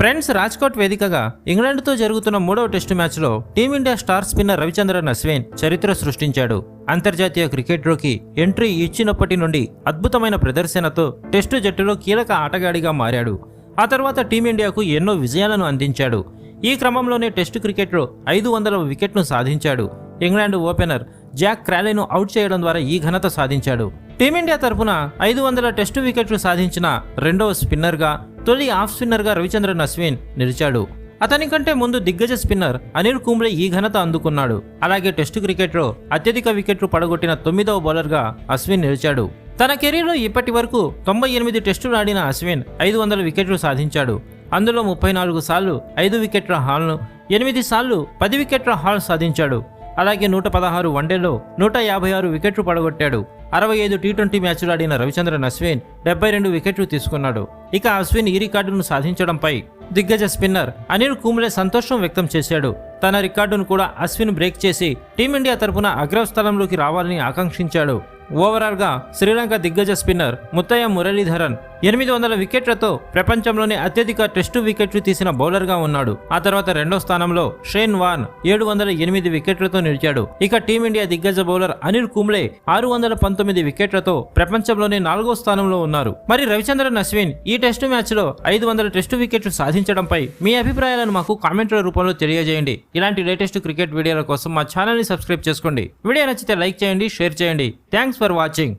Friends Rajkot వేదికగా ఇంగ్లాండ్తో జరుగుతున్న మూడవ టెస్టు మ్యాచ్లో Team India star spinner Ravichandran Ashwin చరిత్ర సృష్టించాడు. అంతర్జాతీయ క్రికెట్లోకి ఎంట్రీ ఇచ్చినప్పటి నుండి అద్భుతమైన ప్రదర్శనతో టెస్టు జట్టులో కీలక ఆటగాడిగా మారాడు. ఆ తర్వాత టీమిండియాకు ఎన్నో విజయాలను అందించాడు. ఈ క్రమంలోనే టెస్టు క్రికెట్లో ఐదు వందల వికెట్ను సాధించాడు. ఇంగ్లాండ్ ఓపెనర్ జాక్ క్రాలీను అవుట్ చేయడం ద్వారా ఈ ఘనత సాధించాడు. టీమిండియా తరపున ఐదు వందల టెస్టు వికెట్లు సాధించిన రెండవ స్పిన్నర్గా తొలి ఆఫ్ స్పిన్నర్గా రవిచంద్రన్ అశ్విన్ నిలిచాడు. అతని కంటే ముందు దిగ్గజ స్పిన్నర్ అనిల్ కుంబ్లే ఈ ఘనత అందుకున్నాడు. అలాగే టెస్టు క్రికెట్లో అత్యధిక వికెట్లు పడగొట్టిన తొమ్మిదవ బౌలర్గా అశ్విన్ నిలిచాడు. తన కెరీర్లో ఇప్పటి వరకు తొంభై ఎనిమిది టెస్టులు ఆడిన అశ్విన్ ఐదు వందల వికెట్లు సాధించాడు. అందులో ముప్పై నాలుగు సార్లు ఐదు వికెట్ల హాల్ను ఎనిమిది సార్లు పది వికెట్ల హాల్ సాధించాడు. అలాగే నూట పదహారు వన్డేలో నూట యాభై ఆరు వికెట్లు పడగొట్టాడు. అరవై ఐదు టీ ట్వంటీ మ్యాచ్లు ఆడిన రవిచంద్రన్ అశ్విన్ డెబ్బై రెండు వికెట్లు తీసుకున్నాడు. ఇక అశ్విన్ ఈ రికార్డును సాధించడంపై దిగ్గజ స్పిన్నర్ అనిల్ కుంబ్లే సంతోషం వ్యక్తం చేశాడు. తన రికార్డును కూడా అశ్విన్ బ్రేక్ చేసి టీమిండియా తరపున అగ్రస్థలంలోకి రావాలని ఆకాంక్షించాడు. ఓవరాల్గా శ్రీలంక దిగ్గజ స్పిన్నర్ ముత్తయ్య మురళీధరన్ ఎనిమిది వందల వికెట్లతో ప్రపంచంలోనే అత్యధిక టెస్టు వికెట్లు తీసిన బౌలర్గా ఉన్నాడు. ఆ తర్వాత రెండో స్థానంలో షేన్ వాన్ ఏడు వందల ఎనిమిది వికెట్లతో నిలిచాడు. ఇక టీమిండియా దిగ్గజ బౌలర్ అనిల్ కుంబ్లే ఆరు వందల పంతొమ్మిది వికెట్లతో ప్రపంచంలోనే నాలుగో స్థానంలో ఉన్నారు. మరి రవిచంద్రన్ అశ్విన్ ఈ టెస్టు మ్యాచ్లో ఐదు వందల టెస్టు వికెట్లు సాధించడంపై మీ అభిప్రాయాలను మాకు కామెంట్ల రూపంలో తెలియజేయండి. ఇలాంటి లేటెస్ట్ క్రికెట్ వీడియోల కోసం మా ఛానల్ని సబ్స్క్రైబ్ చేసుకోండి. వీడియో నచ్చితే లైక్ చేయండి షేర్ చేయండి. Thanks for watching.